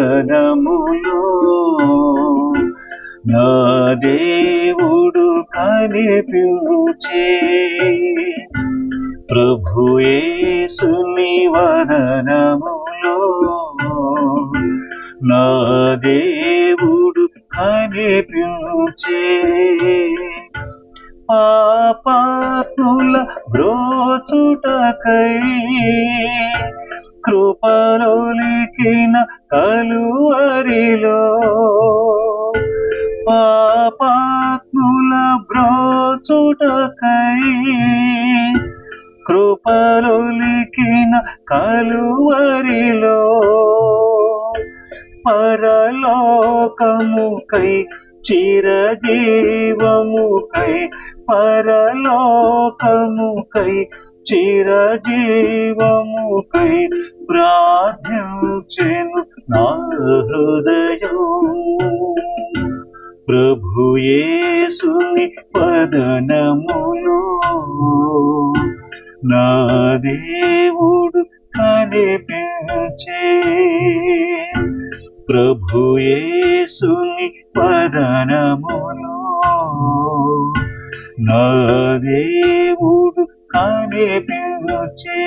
వదనములో నా దేవుడు కనిపించే ప్రభుయేసుని వదనములో నా దేవుడు కనిపించే పాపాత్ముల బ్రోచుటకై కృపలో కృపలోలికిన కలువరిలో. పాపాత్ముల బ్రోచుటకై కృపలో కృపలోలికిన కలువరిలో. పరలోకముకై చిరజీవముకై పరలోకముకై చిరజీవముకై ప్రార్థించెను నా హృదయం. ప్రభుయేసుని పదనములో నా దేవుడు కనిపించే. ప్రభుయేసుని పదనములో నా దేవుడు కనిపించే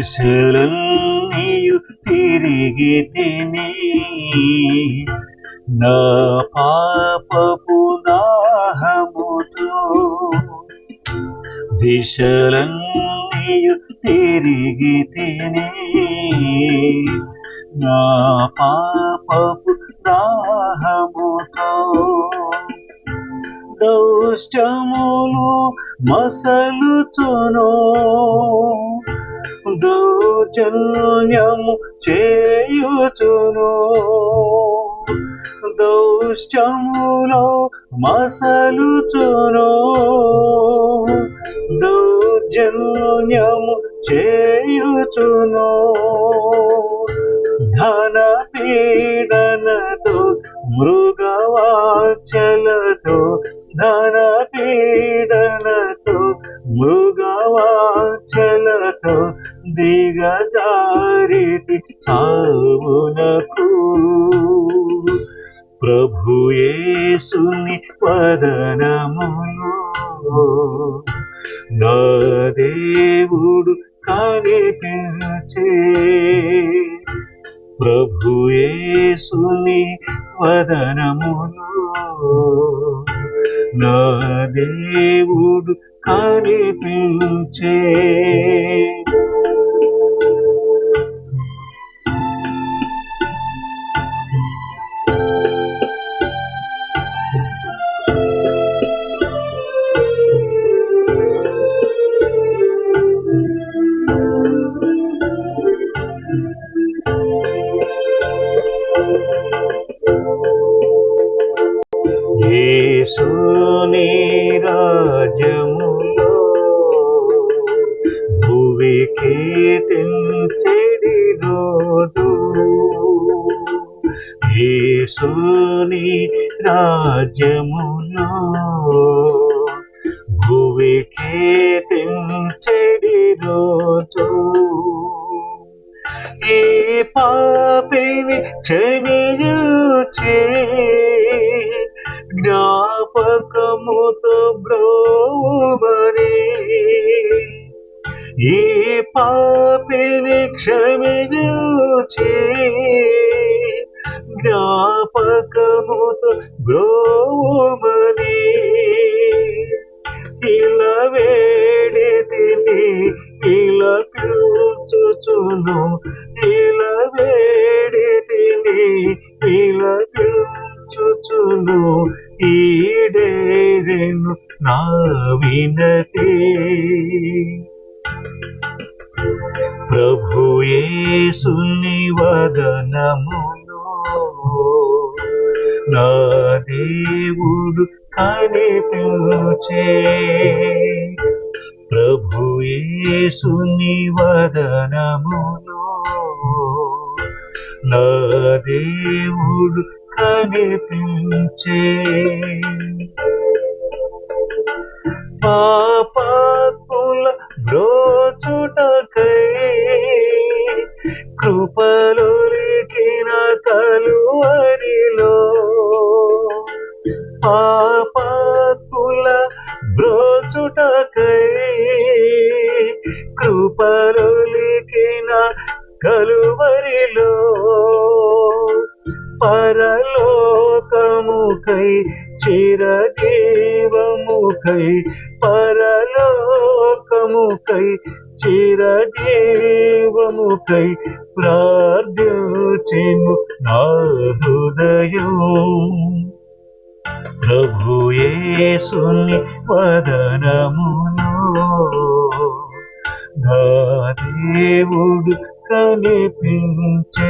దిశలన్నీయు తిరిగి తిని. నా పాపపు నాహముతో దిశలన్నీయు తిరిగి తిని. నా పాపపు దాహముతో దౌష్టములు మసలుచును. దౌర్జన్యము చేయుచును. దౌష్టములో మసలుచును. దౌర్జన్యము చేయుచును. ధన పీడనతో మృగవాచలతో ధన పీడనతో దిగజారితి చావునకు. ప్రభుయేసుని పదనములో నా దేవుడు కనిపించే. ప్రభుయేసుని వదనములో నా దేవుడు కనిపించే. యేసుని రాజ్యములో భువికి తెంచెడి రోజు యేసుని రాజ్యములో భువికి తెంచెడి రోజు ఈ పాపిని క్షమించే ఈ పాపిని క్షమించే జ్ఞాపకముతో బ్రోవరి ఇలా వేడితిని ఇలా పిలుచుచును ఇలా వేడితిని ఇలా పిలుచుచును ఈడేరెను నా వినతే. ప్రభు యేసుని వదనములో నా దేవుడు కనిపించే ప్రభు యేసుని వదనములో నా దేవుడు కనిపించే పాపాత్ముల బ్రో కృపలురికిన కలువరిలో. పాపాత్ముల బ్రోచుటకై కృపలులికిన కలువరిలో. పరలోకముకై చిరదేవముఖై పరలోకముఖై చిరదేవముఖై ప్రార్థ్యుచిము నా హృదయం. ప్రభు యేసుని వదనములో నా దేవుడు కనిపించే